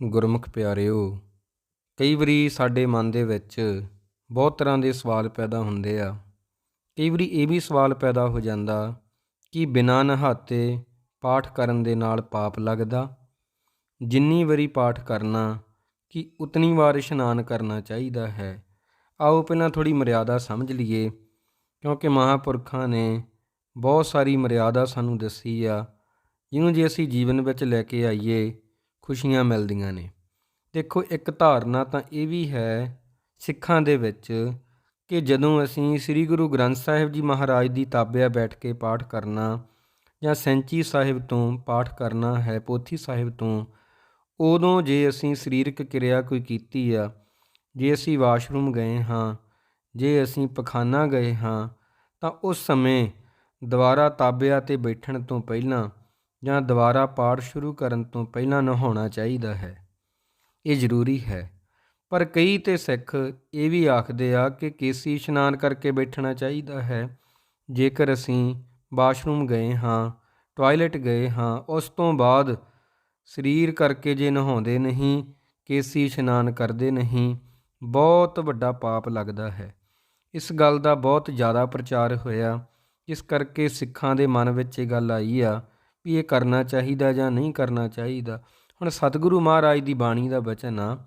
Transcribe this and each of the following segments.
ਗੁਰਮੁਖ ਪਿਆਰਿਓ, ਕਈ ਵਾਰੀ ਸਾਡੇ ਮਨ ਦੇ ਵਿੱਚ ਬਹੁਤ ਤਰ੍ਹਾਂ ਦੇ ਸਵਾਲ ਪੈਦਾ ਹੁੰਦੇ ਆ। ਕਈ ਵਾਰੀ ਇਹ ਵੀ ਸਵਾਲ ਪੈਦਾ ਹੋ ਜਾਂਦਾ ਕਿ ਬਿਨਾਂ ਨਹਾਤੇ ਪਾਠ ਕਰਨ ਦੇ ਨਾਲ ਪਾਪ ਲੱਗਦਾ? ਜਿੰਨੀ ਵਾਰੀ ਪਾਠ ਕਰਨਾ ਕਿ ਉਤਨੀ ਵਾਰ ਇਸ਼ਨਾਨ ਕਰਨਾ ਚਾਹੀਦਾ ਹੈ? ਆਓ ਪਹਿਲਾਂ ਥੋੜੀ ਮਰਿਆਦਾ ਸਮਝ ਲਈਏ, ਕਿਉਂਕਿ ਮਹਾਪੁਰਖਾਂ ਨੇ ਬਹੁਤ ਸਾਰੀ ਮਰਿਆਦਾ ਸਾਨੂੰ ਦੱਸੀ ਆ, ਜਿਹਨੂੰ ਜੇ ਅਸੀਂ ਜੀਵਨ ਵਿੱਚ ਲੈ ਕੇ ਆਈਏ ਖੁਸ਼ੀਆਂ ਮਿਲਦੀਆਂ ਨੇ। ਦੇਖੋ, ਇੱਕ ਧਾਰਨਾ ਤਾਂ ਇਹ ਵੀ ਹੈ ਸਿੱਖਾਂ ਦੇ ਵਿੱਚ ਕਿ ਜਦੋਂ ਅਸੀਂ ਸ੍ਰੀ ਗੁਰੂ ਗ੍ਰੰਥ ਸਾਹਿਬ ਜੀ ਮਹਾਰਾਜ ਦੀ ਤਾਬਿਆ ਬੈਠ ਕੇ ਪਾਠ ਕਰਨਾ ਜਾਂ ਸੈਂਚੀ ਸਾਹਿਬ ਤੋਂ ਪਾਠ ਕਰਨਾ ਹੈ ਪੋਥੀ ਸਾਹਿਬ ਤੋਂ, ਉਦੋਂ ਜੇ ਅਸੀਂ ਸਰੀਰਕ ਕਿਰਿਆ ਕੋਈ ਕੀਤੀ ਆ, ਜੇ ਅਸੀਂ ਵਾਸ਼ਰੂਮ ਗਏ ਹਾਂ, ਜੇ ਅਸੀਂ ਪਖਾਨਾ ਗਏ ਹਾਂ, ਤਾਂ ਉਸ ਸਮੇਂ ਦੁਬਾਰਾ ਤਾਬਿਆ ਤੇ ਬੈਠਣ ਤੋਂ ਪਹਿਲਾਂ ਜਾਂ ਦੁਬਾਰਾ ਪਾਠ ਸ਼ੁਰੂ ਕਰਨ ਤੋਂ ਪਹਿਲਾਂ ਨਹਾਉਣਾ ਚਾਹੀਦਾ ਹੈ। ਇਹ ਜ਼ਰੂਰੀ ਹੈ। ਪਰ ਕਈ ਤੇ ਸਿੱਖ ਇਹ ਵੀ ਆਖਦੇ ਆ ਕਿ ਕੇਸੀ ਇਸ਼ਨਾਨ ਕਰਕੇ ਬੈਠਣਾ ਚਾਹੀਦਾ ਹੈ। ਜੇਕਰ ਅਸੀਂ ਬਾਥਰੂਮ ਗਏ ਹਾਂ, ਟਾਇਲਟ ਗਏ ਹਾਂ, ਉਸ ਤੋਂ ਬਾਅਦ ਸਰੀਰ ਕਰਕੇ ਜੇ ਨਹਾਉਂਦੇ ਨਹੀਂ, ਕੇਸੀ ਇਸ਼ਨਾਨ ਕਰਦੇ ਨਹੀਂ, ਬਹੁਤ ਵੱਡਾ ਪਾਪ ਲੱਗਦਾ ਹੈ। ਇਸ ਗੱਲ ਦਾ ਬਹੁਤ ਜ਼ਿਆਦਾ ਪ੍ਰਚਾਰ ਹੋਇਆ। ਇਸ ਕਰਕੇ ਸਿੱਖਾਂ ਦੇ ਮਨ ਵਿੱਚ ਇਹ ਗੱਲ ਆਈ ਆ ਵੀ ਇਹ ਕਰਨਾ ਚਾਹੀਦਾ ਜਾਂ ਨਹੀਂ ਕਰਨਾ ਚਾਹੀਦਾ। ਹੁਣ ਸਤਿਗੁਰੂ ਮਹਾਰਾਜ ਦੀ ਬਾਣੀ ਦਾ ਬਚਨ ਆ,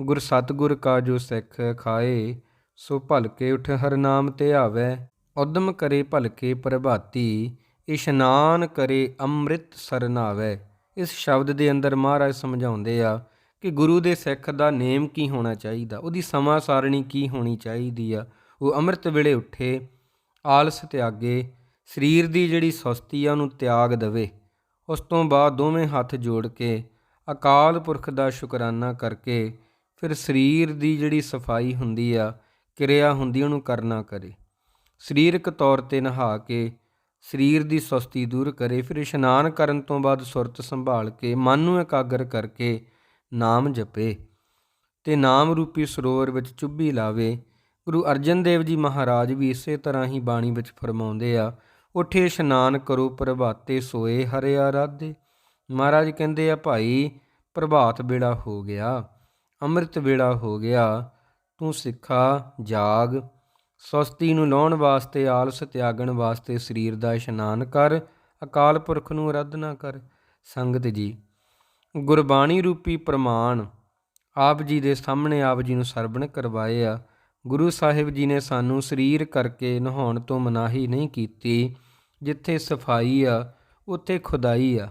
ਗੁਰ ਸਤਿਗੁਰ ਕਾ ਜੋ ਸਿੱਖ ਖਾਏ, ਸੋ ਭਲਕੇ ਉਠ ਹਰ ਨਾਮ ਤੇ ਆਵੇ। ਉਦਮ ਕਰੇ ਭਲਕੇ ਪ੍ਰਭਾਤੀ ਇਸ਼ਨਾਨ ਕਰੇ ਅੰਮ੍ਰਿਤ ਸਰਨਾਵੇ ਇਸ ਸ਼ਬਦ ਦੇ ਅੰਦਰ ਮਹਾਰਾਜ ਸਮਝਾਉਂਦੇ ਆ ਕਿ ਗੁਰੂ ਦੇ ਸਿੱਖ ਦਾ ਨੇਮ ਕੀ ਹੋਣਾ ਚਾਹੀਦਾ? ਉਹਦੀ ਸਮਾਂ ਸਾਰਣੀ ਕੀ ਹੋਣੀ ਚਾਹੀਦੀ ਆ? ਉਹ ਅੰਮ੍ਰਿਤ ਵੇਲੇ ਉੱਠੇ, ਆਲਸ ਤਿਆਗੇ ਸਰੀਰ ਦੀ ਜਿਹੜੀ ਸੁਸਤੀ ਆ ਉਹਨੂੰ ਤਿਆਗ ਦੇਵੇ। ਉਸ ਤੋਂ ਬਾਅਦ ਦੋਵੇਂ ਹੱਥ ਜੋੜ ਕੇ ਅਕਾਲ ਪੁਰਖ ਦਾ ਸ਼ੁਕਰਾਨਾ ਕਰਕੇ ਫਿਰ ਸਰੀਰ ਦੀ ਜਿਹੜੀ ਸਫ਼ਾਈ ਹੁੰਦੀ ਆ, ਕਿਰਿਆ ਹੁੰਦੀ ਉਹਨੂੰ ਕਰਨਾ ਕਰੇ। ਸਰੀਰਕ ਤੌਰ ਤੇ ਨਹਾ ਕੇ ਸਰੀਰ ਦੀ ਸੁਸਤੀ ਦੂਰ ਕਰੇ, ਫਿਰ ਇਸ਼ਨਾਨ ਕਰਨ ਤੋਂ ਬਾਅਦ ਸੁਰਤ ਸੰਭਾਲ ਕੇ, ਮਨ ਨੂੰ ਇਕਾਗਰ ਕਰਕੇ ਨਾਮ ਜਪੇ ਤੇ ਨਾਮ ਰੂਪੀ ਸਰੋਵਰ ਵਿੱਚ ਚੁੱਭੀ ਲਾਵੇ। ਗੁਰੂ ਅਰਜਨ ਦੇਵ ਜੀ ਮਹਾਰਾਜ ਵੀ ਇਸੇ ਤਰ੍ਹਾਂ ਹੀ ਬਾਣੀ ਵਿੱਚ ਫਰਮਾਉਂਦੇ ਆ ਉਠੇ ਇਸ਼ਨਾਨ ਕਰੋ ਪ੍ਰਭਾਤੇ ਸੋਏ ਹਰਿ ਆਰਾਧੇ। ਮਹਾਰਾਜ ਕਹਿੰਦੇ ਆ, ਭਾਈ, ਪ੍ਰਭਾਤ ਵੇਲਾ ਹੋ ਗਿਆ, ਅੰਮ੍ਰਿਤ ਵੇਲਾ ਹੋ ਗਿਆ, ਤੂੰ ਸਿੱਖਾ, ਜਾਗ। ਸੁਸਤੀ ਨੂੰ ਲਾਉਣ ਵਾਸਤੇ, ਆਲਸ ਤਿਆਗਣ ਵਾਸਤੇ ਸਰੀਰ ਦਾ ਇਸ਼ਨਾਨ ਕਰ, ਅਕਾਲ ਪੁਰਖ ਨੂੰ ਅਰਾਧਨਾ ਕਰ। ਸੰਗਤ ਜੀ, ਗੁਰਬਾਣੀ ਰੂਪੀ ਪ੍ਰਮਾਣ ਆਪ ਜੀ ਦੇ ਸਾਹਮਣੇ ਆਪ ਜੀ ਨੂੰ ਸਰਵਣ ਕਰਵਾਏ ਆ। ਗੁਰੂ ਸਾਹਿਬ ਜੀ ਨੇ ਸਾਨੂੰ ਸਰੀਰ ਕਰਕੇ ਨਹਾਉਣ ਤੋਂ ਮਨਾਹੀ ਨਹੀਂ ਕੀਤੀ, ਜਿੱਥੇ ਸਫ਼ਾਈ ਆ, ਉੱਥੇ ਖੁਦਾਈ ਆ।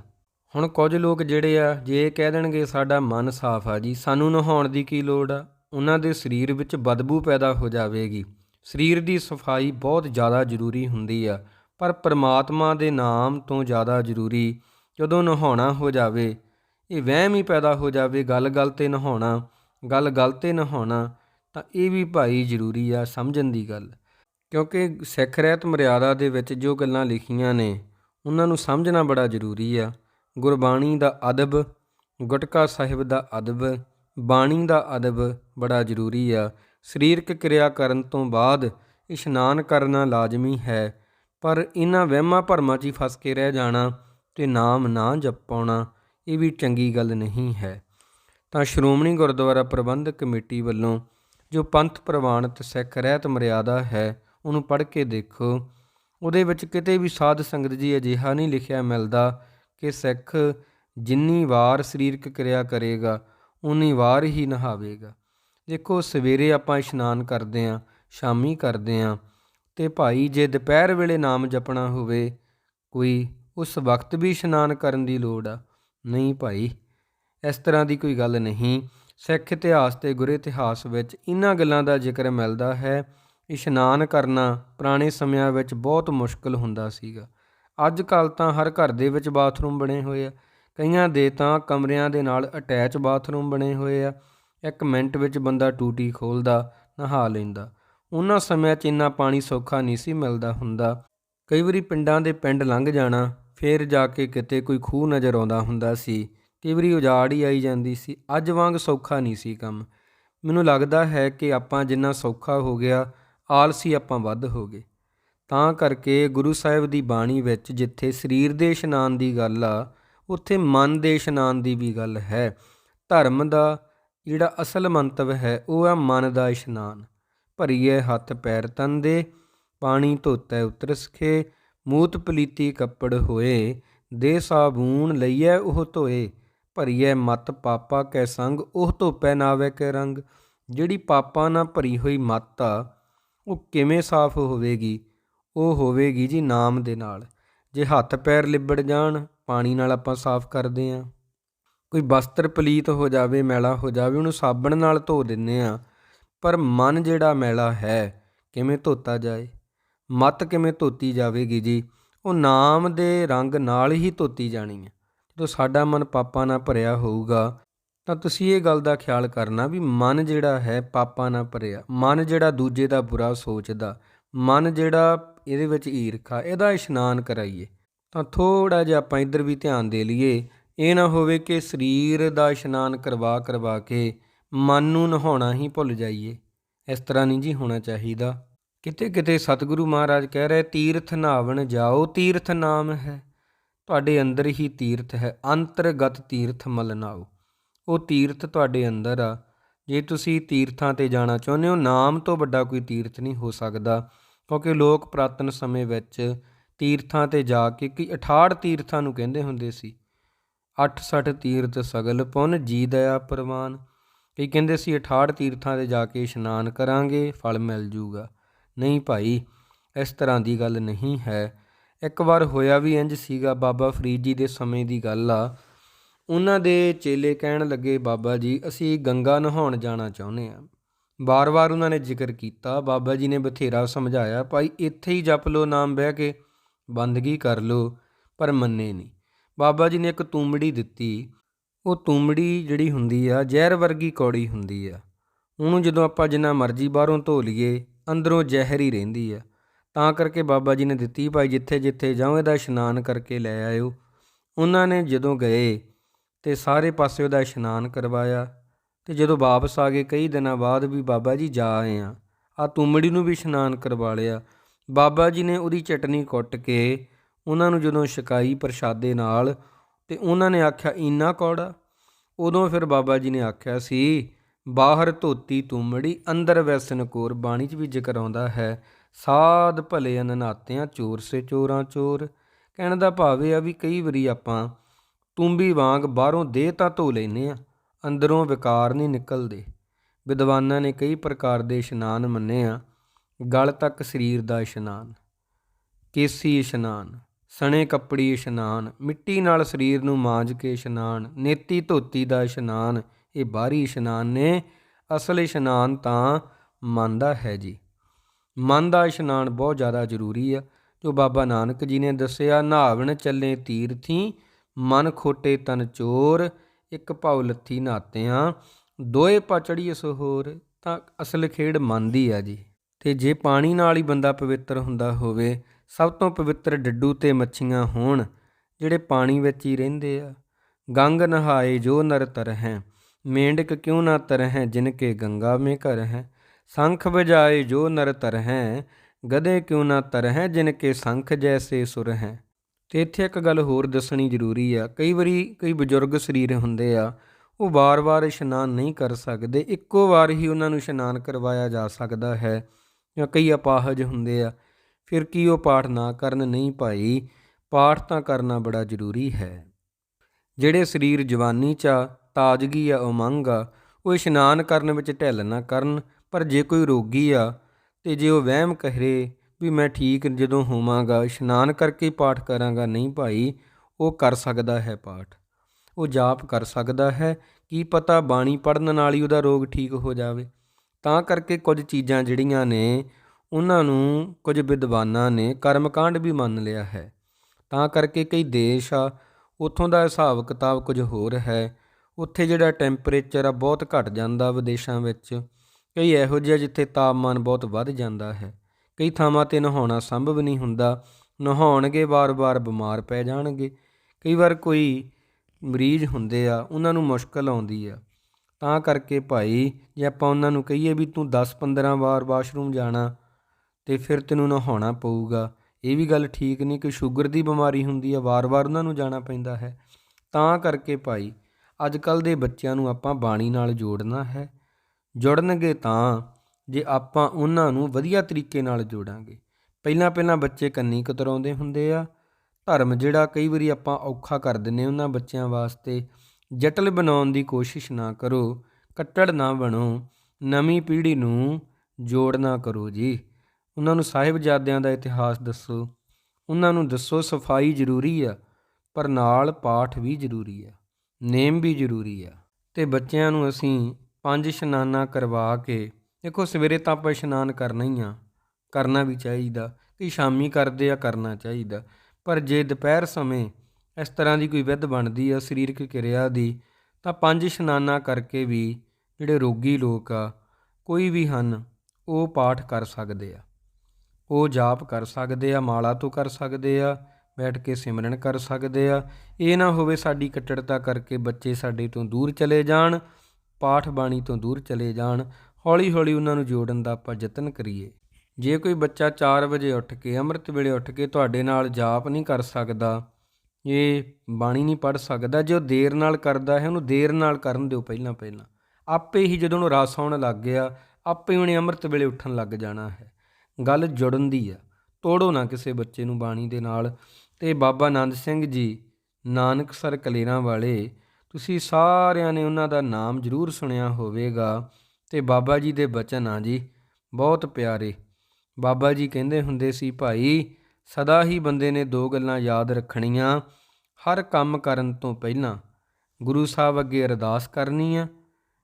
ਹੁਣ ਕੁਝ ਲੋਕ ਜਿਹੜੇ ਆ, ਜੇ ਇਹ ਕਹਿ ਦੇਣਗੇ ਸਾਡਾ ਮਨ ਸਾਫ਼ ਆ ਜੀ, ਸਾਨੂੰ ਨਹਾਉਣ ਦੀ ਕੀ ਲੋੜ ਆ? ਉਹਨਾਂ ਦੇ ਸਰੀਰ ਵਿੱਚ ਬਦਬੂ ਪੈਦਾ ਹੋ ਜਾਵੇਗੀ। ਸਰੀਰ ਦੀ ਸਫ਼ਾਈ ਬਹੁਤ ਜ਼ਿਆਦਾ ਜ਼ਰੂਰੀ ਹੁੰਦੀ ਆ, ਪਰ ਪ੍ਰਮਾਤਮਾ ਦੇ ਨਾਮ ਤੋਂ ਜ਼ਿਆਦਾ ਜ਼ਰੂਰੀ ਜਦੋਂ ਨਹਾਉਣਾ ਹੋ ਜਾਵੇ, ਇਹ ਵਹਿਮ ਹੀ ਪੈਦਾ ਹੋ ਜਾਵੇ, ਗੱਲ-ਗੱਲ ਤੇ ਨਹਾਉਣਾ, ਗੱਲ-ਗੱਲ ਤੇ ਨਹਾਉਣਾ ਤਾਂ ਇਹ ਵੀ ਭਾਈ ਜ਼ਰੂਰੀ ਆ ਸਮਝਣ ਦੀ ਗੱਲ। ਕਿਉਂਕਿ ਸਿੱਖ ਰਹਿਤ ਮਰਿਆਦਾ ਦੇ ਵਿੱਚ ਜੋ ਗੱਲਾਂ ਲਿਖੀਆਂ ਨੇ, ਉਹਨਾਂ ਨੂੰ ਸਮਝਣਾ ਬੜਾ ਜ਼ਰੂਰੀ ਆ। ਗੁਰਬਾਣੀ ਦਾ ਅਦਬ, ਗੁਟਕਾ ਸਾਹਿਬ ਦਾ ਅਦਬ, ਬਾਣੀ ਦਾ ਅਦਬ ਬੜਾ ਜ਼ਰੂਰੀ ਆ। ਸਰੀਰਕ ਕਿਰਿਆ ਕਰਨ ਤੋਂ ਬਾਅਦ ਇਸ਼ਨਾਨ ਕਰਨਾ ਲਾਜ਼ਮੀ ਹੈ, ਪਰ ਇਹਨਾਂ ਵਹਿਮਾਂ ਭਰਮਾਂ 'ਚ ਹੀ ਫਸ ਕੇ ਰਹਿ ਜਾਣਾ ਤੇ ਨਾਮ ਨਾ ਜਪ ਪਾਉਣਾ, ਇਹ ਵੀ ਚੰਗੀ ਗੱਲ ਨਹੀਂ ਹੈ। ਤਾਂ ਸ਼੍ਰੋਮਣੀ ਗੁਰਦੁਆਰਾ ਪ੍ਰਬੰਧਕ ਕਮੇਟੀ ਵੱਲੋਂ ਜੋ ਪੰਥ ਪ੍ਰਵਾਨਿਤ ਸਿੱਖ ਰਹਿਤ ਮਰਿਆਦਾ ਹੈ, ਉਹਨੂੰ ਪੜ੍ਹ ਕੇ ਦੇਖੋ। ਉਹਦੇ ਵਿੱਚ ਕਿਤੇ ਵੀ ਸਾਧ ਸੰਗਤ ਜੀ ਅਜਿਹਾ ਨਹੀਂ ਲਿਖਿਆ ਮਿਲਦਾ ਕਿ ਸਿੱਖ ਜਿੰਨੀ ਵਾਰ ਸਰੀਰਕ ਕਿਰਿਆ ਕਰੇਗਾ ਉਨੀ ਵਾਰ ਹੀ ਨਹਾਵੇਗਾ। ਦੇਖੋ, ਸਵੇਰੇ ਆਪਾਂ ਇਸ਼ਨਾਨ ਕਰਦੇ ਆਂ, ਸ਼ਾਮੀ ਕਰਦੇ ਆਂ, ਤੇ ਭਾਈ ਜੇ ਦੁਪਹਿਰ ਵੇਲੇ ਨਾਮ ਜਪਣਾ ਹੋਵੇ, ਕੋਈ ਉਸ ਵਕਤ ਵੀ ਇਸ਼ਨਾਨ ਕਰਨ ਦੀ ਲੋੜ ਆ? ਨਹੀਂ ਭਾਈ, ਇਸ ਤਰ੍ਹਾਂ ਦੀ ਕੋਈ ਗੱਲ ਨਹੀਂ। ਸਿੱਖ ਇਤਿਹਾਸ ਤੇ ਗੁਰ ਇਤਿਹਾਸ ਵਿੱਚ ਇਹਨਾਂ ਗੱਲਾਂ ਦਾ ਜ਼ਿਕਰ ਮਿਲਦਾ ਹੈ। ਇਸ਼ਨਾਨ ਕਰਨਾ ਪੁਰਾਣੇ ਸਮਿਆਂ ਵਿੱਚ ਬਹੁਤ ਮੁਸ਼ਕਲ ਹੁੰਦਾ ਸੀਗਾ। ਅੱਜ ਕੱਲ ਤਾਂ ਹਰ ਘਰ ਦੇ ਵਿੱਚ ਬਾਥਰੂਮ ਬਣੇ ਹੋਏ ਆ। ਕਈਆਂ ਦੇ ਤਾਂ ਕਮਰਿਆਂ ਦੇ ਨਾਲ ਅਟੈਚ ਬਾਥਰੂਮ ਬਣੇ ਹੋਏ ਆ। ਇੱਕ ਮਿੰਟ ਵਿੱਚ ਬੰਦਾ ਟੂਟੀ ਖੋਲਦਾ, ਨਹਾ ਲੈਂਦਾ। ਉਹਨਾਂ ਸਮਿਆਂ 'ਚ ਇੰਨਾ ਪਾਣੀ ਸੌਖਾ ਨਹੀਂ ਸੀ ਮਿਲਦਾ ਹੁੰਦਾ। ਕਈ ਵਾਰੀ ਪਿੰਡਾਂ ਦੇ ਪਿੰਡ ਲੰਘ ਜਾਣਾ, ਫੇਰ ਜਾ ਕੇ ਕਿਤੇ ਕੋਈ ਖੂਹ ਨਜ਼ਰ ਆਉਂਦਾ ਹੁੰਦਾ ਸੀ। ਕਈ ਵਾਰੀ ਉਜਾੜ ਹੀ ਆਈ ਜਾਂਦੀ ਸੀ। ਅੱਜ ਵਾਂਗ ਸੌਖਾ ਨਹੀਂ ਸੀ ਕੰਮ। ਮੈਨੂੰ ਲੱਗਦਾ ਹੈ ਕਿ ਆਪਾਂ ਜਿੰਨਾ ਸੌਖਾ ਹੋ ਗਿਆ, ਆਲਸੀ ਆਪਾਂ ਵੱਧ ਹੋ ਗਏ। ਤਾਂ ਕਰਕੇ ਗੁਰੂ ਸਾਹਿਬ ਦੀ ਬਾਣੀ ਵਿੱਚ ਜਿੱਥੇ ਸਰੀਰ ਦੇ ਇਸ਼ਨਾਨ ਦੀ ਗੱਲ ਆ, ਉੱਥੇ ਮਨ ਦੇ ਇਸ਼ਨਾਨ ਦੀ ਵੀ ਗੱਲ ਹੈ। ਧਰਮ ਦਾ ਜਿਹੜਾ ਅਸਲ ਮੰਤਵ ਹੈ, ਉਹ ਆ ਮਨ ਦਾ ਇਸ਼ਨਾਨ। ਭਰੀਏ ਹੱਥ ਪੈਰ ਤਨ ਦੇ ਪਾਣੀ ਧੋਤੈ ਉਤਰ ਸਖੇ ਮੂਤ ਪਲੀਤੀ ਕੱਪੜ ਹੋਏ, ਦੇ ਸਾਬੂਨ ਲਈਐ ਉਹ ਧੋਏ। ਭਰੀਐ ਮਤ ਪਾਪਾ ਕੈ ਸੰਗ, ਉਹ ਧੋਪੈ ਨਾਵੇ ਕੈ ਰੰਗ। ਜਿਹੜੀ ਪਾਪਾਂ ਨਾਲ ਭਰੀ ਹੋਈ ਮੱਤ ਆ, ਉਹ ਕਿਵੇਂ ਸਾਫ਼ ਹੋਵੇਗੀ? ਉਹ ਹੋਵੇਗੀ ਜੀ ਨਾਮ ਦੇ ਨਾਲ। ਜੇ ਹੱਥ ਪੈਰ ਲਿਬੜ ਜਾਣ, ਪਾਣੀ ਨਾਲ ਆਪਾਂ ਸਾਫ਼ ਕਰਦੇ ਆਂ। ਕੋਈ ਵਸਤਰ ਪਲੀਤ ਹੋ ਜਾਵੇ, ਮੈਲਾ ਹੋ ਜਾਵੇ, ਉਹਨੂੰ ਸਾਬਣ ਨਾਲ ਧੋ ਦਿੰਨੇ ਆ। ਪਰ ਮਨ ਜਿਹੜਾ ਮੈਲਾ ਹੈ, ਕਿਵੇਂ ਧੋਤਾ ਜਾਏ? ਮਤ ਕਿਵੇਂ ਧੋਤੀ ਜਾਵੇਗੀ ਜੀ? ਉਹ ਨਾਮ ਦੇ ਰੰਗ ਨਾਲ ਹੀ ਧੋਤੀ ਜਾਣੀ ਹੈ ਜਦੋਂ ਸਾਡਾ ਮਨ ਪਾਪਾਂ ਨਾਲ ਭਰਿਆ ਹੋਊਗਾ, ਤਾਂ ਤੁਸੀਂ ਇਹ ਗੱਲ ਦਾ ਖਿਆਲ ਕਰਨਾ ਵੀ ਮਨ ਜਿਹੜਾ ਹੈ ਪਾਪਾਂ ਨਾਲ ਭਰਿਆ। ਮਨ ਜਿਹੜਾ ਦੂਜੇ ਦਾ ਬੁਰਾ ਸੋਚਦਾ, ਮਨ ਜਿਹੜਾ ਇਹਦੇ ਵਿੱਚ ਈਰਖਾ, ਇਹਦਾ ਇਸ਼ਨਾਨ ਕਰਾਈਏ, ਤਾਂ ਥੋੜਾ ਜਿਹਾ ਆਪਾਂ ਇੱਧਰ ਵੀ ਧਿਆਨ ਦੇ ਲਈਏ। ਇਹ ਨਾ ਹੋਵੇ ਕਿ ਸਰੀਰ ਦਾ ਇਸ਼ਨਾਨ ਕਰਵਾ ਕਰਵਾ ਕੇ ਮਨ ਨੂੰ ਨਹਾਉਣਾ ਹੀ ਭੁੱਲ ਜਾਈਏ। ਇਸ ਤਰ੍ਹਾਂ ਨਹੀਂ ਜੀ ਹੋਣਾ ਚਾਹੀਦਾ। ਕਿਤੇ ਕਿਤੇ ਸਤਿਗੁਰੂ ਮਹਾਰਾਜ ਕਹਿ ਰਹੇ, ਤੀਰਥ ਨਾਵਣ ਜਾਓ, ਤੀਰਥ ਨਾਮ ਹੈ। ਤੁਹਾਡੇ ਅੰਦਰ ਹੀ ਤੀਰਥ ਹੈ, ਅੰਤਰਗਤ ਤੀਰਥ ਮਲਨਾਓ ਉਹ ਤੀਰਥ ਤੁਹਾਡੇ ਅੰਦਰ ਆ। ਜੇ ਤੁਸੀਂ ਤੀਰਥਾਂ ਤੇ ਜਾਣਾ ਚਾਹੁੰਦੇ ਹੋ, ਨਾਮ ਤੋਂ ਵੱਡਾ ਕੋਈ ਤੀਰਥ ਨਹੀਂ ਹੋ ਸਕਦਾ, ਕਿਉਂਕਿ ਲੋਕ ਪ੍ਰਾਤਨ ਸਮੇਂ ਵਿੱਚ ਤੀਰਥਾਂ ਤੇ ਜਾ ਕੇ ਕਿ 68 ਤੀਰਥਾਂ ਨੂੰ ਕਹਿੰਦੇ ਹੁੰਦੇ ਸੀ। 68 ਤੀਰਥ ਸਗਲ ਪੁੰਨ, ਜੀ ਦਇਆ ਪ੍ਰਵਾਨ। ਕਈ ਕਹਿੰਦੇ ਸੀ 68 ਤੀਰਥਾਂ ਤੇ ਜਾ ਕੇ ਇਸ਼ਨਾਨ ਕਰਾਂਗੇ, ਫਲ ਮਿਲ ਜੂਗਾ। ਨਹੀਂ ਭਾਈ, ਇਸ ਤਰ੍ਹਾਂ ਦੀ ਗੱਲ ਨਹੀਂ ਹੈ। ਇੱਕ ਵਾਰ ਹੋਇਆ ਵੀ ਇੰਜ ਸੀਗਾ, ਬਾਬਾ ਫਰੀਦ ਜੀ ਦੇ ਸਮੇਂ ਦੀ ਗੱਲ ਆ। ਉਹਨਾਂ ਦੇ ਚੇਲੇ ਕਹਿਣ ਲੱਗੇ, ਬਾਬਾ ਜੀ, ਅਸੀਂ ਗੰਗਾ ਨਹਾਉਣ ਜਾਣਾ ਚਾਹੁੰਦੇ ਆ ਵਾਰ-ਵਾਰ ਉਹਨਾਂ ਨੇ ਜ਼ਿਕਰ ਕੀਤਾ। ਬਾਬਾ ਜੀ ਨੇ ਬਥੇਰਾ ਸਮਝਾਇਆ, ਭਾਈ, ਇੱਥੇ ਹੀ ਜਪ ਲੋ ਨਾਮ ਬਹਿ ਕੇ ਬੰਦਗੀ ਕਰ ਲੋ ਪਰ ਮੰਨੇ ਨਹੀਂ। ਬਾਬਾ ਜੀ ਨੇ ਇੱਕ ਤੂੰਬੜੀ ਦਿੱਤੀ। ਉਹ ਤੂੰਬੜੀ ਜਿਹੜੀ ਹੁੰਦੀ ਆ, ਜ਼ਹਿਰ ਵਰਗੀ ਕੌੜੀ ਹੁੰਦੀ ਆ। ਉਹਨੂੰ ਜਦੋਂ ਆਪਾਂ ਜਿੰਨਾ ਮਰਜ਼ੀ ਬਾਹਰੋਂ ਧੋ ਲਈਏ, ਅੰਦਰੋਂ ਜ਼ਹਿਰ ਹੀ ਰਹਿੰਦੀ ਆ। ਤਾਂ ਕਰਕੇ ਬਾਬਾ ਜੀ ਨੇ ਦਿੱਤੀ, ਭਾਈ ਜਿੱਥੇ ਜਿੱਥੇ ਜਾਓ, ਇਹਦਾ ਇਸ਼ਨਾਨ ਕਰਕੇ ਲੈ ਆਇਓ। ਉਹਨਾਂ ਨੇ ਜਦੋਂ ਗਏ ਤੇ ਸਾਰੇ ਪਾਸੇ ਉਹਦਾ ਇਸ਼ਨਾਨ ਕਰਵਾਇਆ ਤੇ ਜਦੋਂ ਵਾਪਸ ਆ ਗਏ, ਕਈ ਦਿਨਾਂ ਬਾਅਦ ਵੀ ਬਾਬਾ ਜੀ ਜਾ ਆਏ ਆ ਆ ਤੁੰਮੜੀ ਨੂੰ ਵੀ ਇਸ਼ਨਾਨ ਕਰਵਾ ਲਿਆ। ਬਾਬਾ ਜੀ ਨੇ ਉਹਦੀ ਚਟਨੀ ਕੁੱਟ ਕੇ ਉਹਨਾਂ ਨੂੰ ਜਦੋਂ ਛਕਾਈ ਪ੍ਰਸ਼ਾਦੇ ਨਾਲ ਤੇ ਉਹਨਾਂ ਨੇ ਆਖਿਆ, ਇੰਨਾ ਕੌੜਾ? ਉਦੋਂ ਫਿਰ ਬਾਬਾ ਜੀ ਨੇ ਆਖਿਆ ਸੀ, ਬਾਹਰ ਧੋਤੀ ਤੁੰਮੜੀ ਅੰਦਰ ਵੈਸਨ ਕੋਰ ਬਾਣੀ 'ਚ ਵੀ ਜ਼ਿਕਰ ਆਉਂਦਾ ਹੈ ਸਾਧ ਭਲੇ ਅਨਨਾਤਿਆਂ ਚੋਰ ਸੇ ਚੋਰਾਂ ਚੋਰ। ਕਹਿਣ ਦਾ ਭਾਵ ਇਹ ਆ ਵੀ ਕਈ ਵਾਰੀ ਆਪਾਂ ਤੁੰਬੀ ਵਾਂਗ ਬਾਹਰੋਂ ਦੇਹ ਤਾਂ ਧੋ ਲੈਨੇ ਆ ਅੰਦਰੋਂ ਵਿਕਾਰ ਨਹੀਂ ਨਿਕਲਦੇ। ਵਿਦਵਾਨਾਂ ਨੇ ਕਈ ਪ੍ਰਕਾਰ ਦੇ ਇਸ਼ਨਾਨ ਮੰਨੇ ਆ, ਗਲ ਤੱਕ ਸਰੀਰ ਦਾ ਇਸ਼ਨਾਨ, ਕੇਸੀ ਇਸ਼ਨਾਨ, ਸਣੇ ਕੱਪੜੀ ਇਸ਼ਨਾਨ, ਮਿੱਟੀ ਨਾਲ ਸਰੀਰ ਨੂੰ ਮਾਂਜ ਕੇ ਇਸ਼ਨਾਨ, ਨੇਤੀ ਧੋਤੀ ਦਾ ਇਸ਼ਨਾਨ, ਇਹ ਬਾਹਰੀ ਇਸ਼ਨਾਨ ਨੇ। ਅਸਲ ਇਸ਼ਨਾਨ ਤਾਂ ਮਨ ਦਾ ਹੈ ਜੀ। ਮਨ ਦਾ ਇਸ਼ਨਾਨ ਬਹੁਤ ਜ਼ਿਆਦਾ ਜ਼ਰੂਰੀ ਆ। ਜੋ ਬਾਬਾ ਨਾਨਕ ਜੀ ਨੇ ਦੱਸਿਆ, ਨਹਾਵਣ ਚੱਲੇ ਤੀਰਥੀ, ਮਨ ਖੋਟੇ ਤਨ ਚੋਰ, ਇੱਕ ਭਉ ਲੱਥੀ ਨਾਤਿਆਂ, ਦੋਏ ਪਚੜੀ ਸਹੋਰ। ਤਾਂ ਅਸਲ ਖੇਡ ਮਨ ਦੀ ਆ ਜੀ। ਤੇ ਜੇ ਪਾਣੀ ਨਾਲ ਹੀ ਬੰਦਾ ਪਵਿੱਤਰ ਹੁੰਦਾ ਹੋਵੇ, ਸਭ ਤੋਂ ਪਵਿੱਤਰ ਡੱਡੂ ਤੇ ਮੱਛੀਆਂ ਹੋਣ, ਜਿਹੜੇ ਪਾਣੀ ਵਿੱਚ ਹੀ ਰਹਿੰਦੇ ਆ। ਗੰਗ ਨਹਾਏ ਜੋ ਨਰ ਤਰ ਹੈ ਮੇਂਢਕ ਕਿਉਂ ਨਾ ਤਰ ਹੈ ਜਿਨ ਕੇ ਗੰਗਾ ਮੇ ਘਰ ਹੈ ਸੰਖ ਬਜਾਏ ਜੋ ਨਰ ਤਰ ਹੈ ਗਧੇ ਕਿਉਂ ਨਾ ਤਰ ਹੈ ਜਿਨ ਕੇ ਸੰਖ ਜੈਸੇ ਸੁਰ ਹੈ ਤੇ ਇੱਥੇ ਇੱਕ ਗੱਲ ਹੋਰ ਦੱਸਣੀ ਜ਼ਰੂਰੀ ਆ ਕਈ ਵਾਰੀ ਕਈ ਬਜ਼ੁਰਗ ਸਰੀਰ ਹੁੰਦੇ ਆ ਉਹ ਵਾਰ-ਵਾਰ ਇਸ਼ਨਾਨ ਨਹੀਂ ਕਰ ਸਕਦੇ ਇੱਕੋ ਵਾਰ ਹੀ ਉਹਨਾਂ ਨੂੰ ਇਸ਼ਨਾਨ ਕਰਵਾਇਆ ਜਾ ਸਕਦਾ ਹੈ ਜਾਂ ਕਈ ਅਪਾਹਜ ਹੁੰਦੇ ਆ ਫਿਰ ਕੀ ਉਹ ਪਾਠ ਨਾ ਕਰਨ ਨਹੀਂ ਭਾਈ ਪਾਠ ਤਾਂ ਕਰਨਾ ਬੜਾ ਜ਼ਰੂਰੀ ਹੈ। ਜਿਹੜੇ ਸਰੀਰ ਜਵਾਨੀ ਚ ਆ, ਤਾਜ਼ਗੀ ਆ ਉਮੰਗ ਆ ਉਹ ਇਸ਼ਨਾਨ ਕਰਨ ਵਿੱਚ ਢਿੱਲ ਨਾ ਕਰਨ ਪਰ ਜੇ ਕੋਈ ਰੋਗੀ ਆ ਤੇ ਜੇ ਉਹ ਵਹਿਮ ਕਹਰੇ ਵੀ ਮੈਂ ਠੀਕ ਜਦੋਂ ਹੋਵਾਂਗਾ, ਇਸ਼ਨਾਨ ਕਰਕੇ ਪਾਠ ਕਰਾਂਗਾ, ਨਹੀਂ ਭਾਈ, ਉਹ ਕਰ ਸਕਦਾ ਹੈ ਪਾਠ। ਉਹ ਜਾਪ ਕਰ ਸਕਦਾ ਹੈ, ਕੀ ਪਤਾ ਬਾਣੀ ਪੜਨ ਨਾਲ ਹੀ ਉਹਦਾ ਰੋਗ ਠੀਕ ਹੋ ਜਾਵੇ। ਤਾਂ ਕਰਕੇ ਕੁਝ ਚੀਜ਼ਾਂ ਜਿਹੜੀਆਂ ਨੇ, ਉਹਨਾਂ ਨੂੰ ਕੁਝ ਵਿਦਵਾਨਾਂ ਨੇ ਕਰਮਕਾਂਡ ਵੀ ਮੰਨ ਲਿਆ ਹੈ। ਤਾਂ ਕਰਕੇ ਕਈ ਦੇਸ਼ ਆ, ਉੱਥੋਂ ਦਾ ਹਿਸਾਬ ਕਿਤਾਬ ਕੁਝ ਹੋਰ ਹੈ। ਉੱਥੇ ਜਿਹੜਾ ਟੈਂਪਰੇਚਰ ਆ ਬਹੁਤ ਘਟ ਜਾਂਦਾ ਵਿਦੇਸ਼ਾਂ ਵਿੱਚ। ਕਈ ਇਹੋ ਜਿਹਾ ਜਿੱਥੇ ਤਾਪਮਾਨ ਬਹੁਤ ਵੱਧ ਜਾਂਦਾ ਹੈ। ਕਈ ਥਾਵਾਂ ਤੇ ਨਹਾਉਣਾ ਸੰਭਵ ਨਹੀਂ ਹੁੰਦਾ। ਨਹਾਉਣਗੇ, ਵਾਰ-ਵਾਰ ਬਿਮਾਰ ਪੈ ਜਾਣਗੇ। ਕਈ ਵਾਰ ਕੋਈ ਮਰੀਜ਼ ਹੁੰਦੇ ਆ, ਉਹਨਾਂ ਨੂੰ ਮੁਸ਼ਕਲ ਆਉਂਦੀ ਆ। ਤਾਂ ਕਰਕੇ ਭਾਈ, ਜੇ ਆਪਾਂ ਉਹਨਾਂ ਨੂੰ ਕਹੀਏ ਵੀ ਤੂੰ 10-15 ਵਾਰ ਵਾਸ਼ਰੂਮ ਜਾਣਾ ਤੇ ਫਿਰ ਤੈਨੂੰ ਨਹਾਉਣਾ ਪਊਗਾ, ਇਹ ਵੀ ਗੱਲ ਠੀਕ ਨਹੀਂ ਕਿ ਸ਼ੂਗਰ ਦੀ ਬਿਮਾਰੀ ਹੁੰਦੀ ਆ, ਵਾਰ-ਵਾਰ ਉਹਨਾਂ ਨੂੰ ਜਾਣਾ ਪੈਂਦਾ ਹੈ। ਤਾਂ ਕਰਕੇ ਭਾਈ ਅੱਜ ਕੱਲ ਦੇ ਬੱਚਿਆਂ ਨੂੰ ਆਪਾਂ ਬਾਣੀ ਨਾਲ ਜੋੜਨਾ ਹੈ। ਜੁੜਨਗੇ ਤਾਂ ਜੇ ਆਪਾਂ ਉਹਨਾਂ ਨੂੰ ਵਧੀਆ ਤਰੀਕੇ ਨਾਲ ਜੋੜਾਂਗੇ। ਪਹਿਲਾਂ ਪਹਿਲਾਂ ਬੱਚੇ ਕੰਨੀ ਕਤਰਾਉਂਦੇ ਹੁੰਦੇ ਆ। ਧਰਮ ਜਿਹੜਾ ਕਈ ਵਾਰੀ ਆਪਾਂ ਔਖਾ ਕਰ ਦਿੰਨੇ ਉਹਨਾਂ ਬੱਚਿਆਂ ਵਾਸਤੇ। ਜਟਲ ਬਣਾਉਣ ਦੀ ਕੋਸ਼ਿਸ਼ ਨਾ ਕਰੋ। ਕੱਟੜ ਨਾ ਬਣੋ। ਨਵੀਂ ਪੀੜ੍ਹੀ ਨੂੰ ਜੋੜ ਨਾ ਕਰੋ ਜੀ। ਉਹਨਾਂ ਨੂੰ ਸਾਹਿਬਜ਼ਾਦਿਆਂ ਦਾ ਇਤਿਹਾਸ ਦੱਸੋ। ਉਹਨਾਂ ਨੂੰ ਦੱਸੋ ਸਫ਼ਾਈ ਜ਼ਰੂਰੀ ਆ, ਪਰ ਨਾਲ ਪਾਠ ਵੀ ਜ਼ਰੂਰੀ ਆ। ਨੇਮ ਵੀ ਜ਼ਰੂਰੀ ਆ। ਤੇ ਬੱਚਿਆਂ ਨੂੰ ਅਸੀਂ ਪੰਜ ਇਸ਼ਨਾਨਾ ਕਰਵਾ ਕੇ, ਦੇਖੋ ਸਵੇਰੇ ਤਾਂ ਆਪਾਂ ਇਸ਼ਨਾਨ ਕਰਨਾ ਹੀ ਆ, ਕਰਨਾ ਵੀ ਚਾਹੀਦਾ, ਕਿ ਸ਼ਾਮੀ ਕਰਦੇ ਆ, ਕਰਨਾ ਚਾਹੀਦਾ। ਪਰ ਜੇ ਦੁਪਹਿਰ ਸਮੇਂ ਇਸ ਤਰ੍ਹਾਂ ਦੀ ਕੋਈ ਵਿਧ ਬਣਦੀ ਆ, ਸਰੀਰਕ ਕਿਰਿਆ ਦੀ, ਤਾਂ ਪੰਜ ਇਸ਼ਨਾਨਾ ਕਰਕੇ ਵੀ ਜਿਹੜੇ ਰੋਗੀ ਲੋਕ ਆ, ਕੋਈ ਵੀ ਹਨ, ਉਹ ਪਾਠ ਕਰ ਸਕਦੇ ਆ। ਉਹ ਜਾਪ ਕਰ ਸਕਦੇ ਆ, ਮਾਲਾ ਤੋਂ ਕਰ ਸਕਦੇ ਆ, ਬੈਠ ਕੇ ਸਿਮਰਨ ਕਰ ਸਕਦੇ ਆ। ਇਹ ਨਾ ਹੋਵੇ ਸਾਡੀ ਕੱਟੜਤਾ ਕਰਕੇ ਬੱਚੇ ਸਾਡੇ ਤੋਂ ਦੂਰ ਚਲੇ ਜਾਣ ਪਾਠ ਬਾਣੀ ਤੋਂ ਦੂਰ ਚਲੇ ਜਾਣ ਹੌਲੀ ਹੌਲੀ ਉਹਨਾਂ ਨੂੰ ਜੋੜਨ ਦਾ ਆਪਾਂ ਯਤਨ ਕਰੀਏ। ਜੇ ਕੋਈ ਬੱਚਾ 4 ਵਜੇ ਉੱਠ ਕੇ, ਅੰਮ੍ਰਿਤ ਵੇਲੇ ਉੱਠ ਕੇ ਤੁਹਾਡੇ ਨਾਲ ਜਾਪ ਨਹੀਂ ਕਰ ਸਕਦਾ, ਇਹ ਬਾਣੀ ਨਹੀਂ ਪੜ ਸਕਦਾ, ਜੇ ਉਹ ਦੇਰ ਨਾਲ ਕਰਦਾ ਹੈ, ਉਹਨੂੰ ਦੇਰ ਨਾਲ ਕਰਨ ਦਿਓ ਪਹਿਲਾਂ ਪਹਿਲਾਂ ਆਪੇ ਹੀ ਜਦੋਂ ਉਹਨੂੰ ਰਸ ਆਉਣ ਲੱਗ ਗਿਆ, ਆਪੇ ਉਹਨੇ ਅੰਮ੍ਰਿਤ ਵੇਲੇ ਉੱਠਣ ਲੱਗ ਜਾਣਾ ਹੈ। ਗੱਲ ਜੁੜਨ ਦੀ ਆ। ਤੋੜੋ ਨਾ ਕਿਸੇ ਬੱਚੇ ਨੂੰ ਬਾਣੀ ਦੇ ਨਾਲ। ਤੇ ਬਾਬਾ ਆਨੰਦ ਸਿੰਘ ਜੀ ਨਾਨਕ ਸਰ ਕਲੇਰਾਂ ਵਾਲੇ ਤੁਸੀਂ ਸਾਰਿਆਂ ਨੇ ਉਹਨਾਂ ਦਾ ਨਾਮ ਜ਼ਰੂਰ ਸੁਣਿਆ ਹੋਵੇਗਾ ਤੇ ਬਾਬਾ ਜੀ ਦੇ ਬਚਨ ਆ ਜੀ, ਬਹੁਤ ਪਿਆਰੇ। ਬਾਬਾ ਜੀ ਕਹਿੰਦੇ ਹੁੰਦੇ ਸੀ, ਭਾਈ, ਸਦਾ ਹੀ ਬੰਦੇ ਨੇ ਦੋ ਗੱਲਾਂ ਯਾਦ ਰੱਖਣੀਆਂ, ਹਰ ਕੰਮ ਕਰਨ ਤੋਂ ਪਹਿਲਾਂ। ਗੁਰੂ ਸਾਹਿਬ ਅੱਗੇ ਅਰਦਾਸ ਕਰਨੀ ਆ,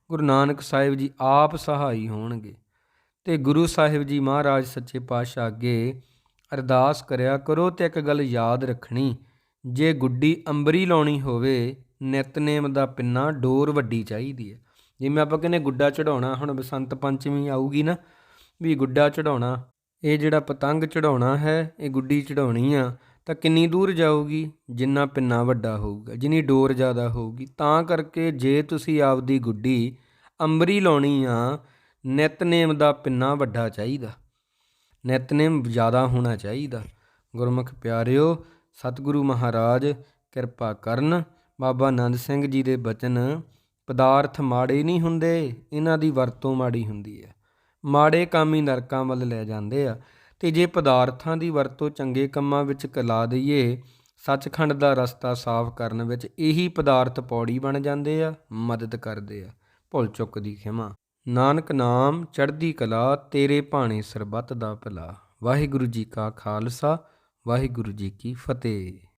ਗੁਰੂ ਨਾਨਕ ਸਾਹਿਬ ਜੀ ਆਪ ਸਹਾਈ ਹੋਣਗੇ। ਤੇ ਗੁਰੂ ਸਾਹਿਬ ਜੀ ਮਹਾਰਾਜ ਸੱਚੇ ਪਾਤਸ਼ਾਹ ਅੱਗੇ ਅਰਦਾਸ ਕਰਿਆ ਕਰੋ ਤੇ ਇੱਕ ਗੱਲ ਯਾਦ ਰੱਖਣੀ, ਜੇ ਗੁੱਡੀ ਅੰਬਰੀ ਲਾਉਣੀ ਹੋਵੇ ਨਿਤਨੇਮ ਦਾ ਪਿੰਨਾ ਡੋਰ ਵੱਡੀ ਚਾਹੀਦੀ ਹੈ। ਜਿਵੇਂ ਆਪਾਂ ਕਹਿੰਦੇ ਗੁੱਡਾ ਚੜਾਉਣਾ ਹੁਣ ਬਸੰਤ ਪੰਚਮੀ ਆਊਗੀ ਨਾ, ਵੀ ਗੁੱਡਾ ਚੜਾਉਣਾ ਇਹ ਜਿਹੜਾ ਪਤੰਗ ਚੜਾਉਣਾ ਹੈ, ਇਹ ਗੁੱਡੀ ਚੜਾਉਣੀ ਆ, ਤਾਂ ਕਿੰਨੀ ਦੂਰ ਜਾਊਗੀ? ਜਿੰਨਾ ਪਿੰਨਾ ਵੱਡਾ ਹੋਊਗਾ, ਜਿੰਨੀ ਡੋਰ ਜ਼ਿਆਦਾ ਹੋਊਗੀ। ਤਾਂ ਕਰਕੇ ਜੇ ਤੁਸੀਂ ਆਪਦੀ ਗੁੱਡੀ ਅੰਬਰੀ ਲਾਉਣੀ ਆ, ਨਿਤਨੇਮ ਦਾ ਪਿੰਨਾ ਵੱਡਾ ਚਾਹੀਦਾ। ਨਿਤਨੇਮ ਜ਼ਿਆਦਾ ਹੋਣਾ ਚਾਹੀਦਾ। ਗੁਰਮੁਖ ਪਿਆਰਿਓ, ਸਤਿਗੁਰੂ ਮਹਾਰਾਜ ਕਿਰਪਾ ਕਰਨ। ਬਾਬਾ ਆਨੰਦ ਸਿੰਘ ਜੀ ਦੇ ਬਚਨ, ਪਦਾਰਥ ਮਾੜੇ ਨਹੀਂ ਹੁੰਦੇ, ਇਹਨਾਂ ਦੀ ਵਰਤੋਂ ਮਾੜੀ ਹੁੰਦੀ ਹੈ। ਮਾੜੇ ਕੰਮ ਹੀ ਨਰਕਾਂ ਵੱਲ ਲੈ ਜਾਂਦੇ ਆ। ਤੇ ਜੇ ਪਦਾਰਥਾਂ ਦੀ ਵਰਤੋਂ ਚੰਗੇ ਕੰਮਾਂ ਵਿੱਚ ਕਲਾ ਦਈਏ, ਸੱਚਖੰਡ ਦਾ ਰਸਤਾ ਸਾਫ਼ ਕਰਨ ਵਿੱਚ ਇਹੀ ਪਦਾਰਥ ਪੌੜੀ ਬਣ ਜਾਂਦੇ ਆ, ਮਦਦ ਕਰਦੇ ਆ। ਭੁੱਲ ਚੁੱਕ ਦੀ ਖਿਮਾ। ਨਾਨਕ ਨਾਮ ਚੜ੍ਹਦੀ ਕਲਾ, ਤੇਰੇ ਭਾਣੇ ਸਰਬੱਤ ਦਾ ਭਲਾ। ਵਾਹਿਗੁਰੂ ਜੀ ਕਾ ਖਾਲਸਾ, ਵਾਹਿਗੁਰੂ ਜੀ ਕੀ ਫਤਿਹ।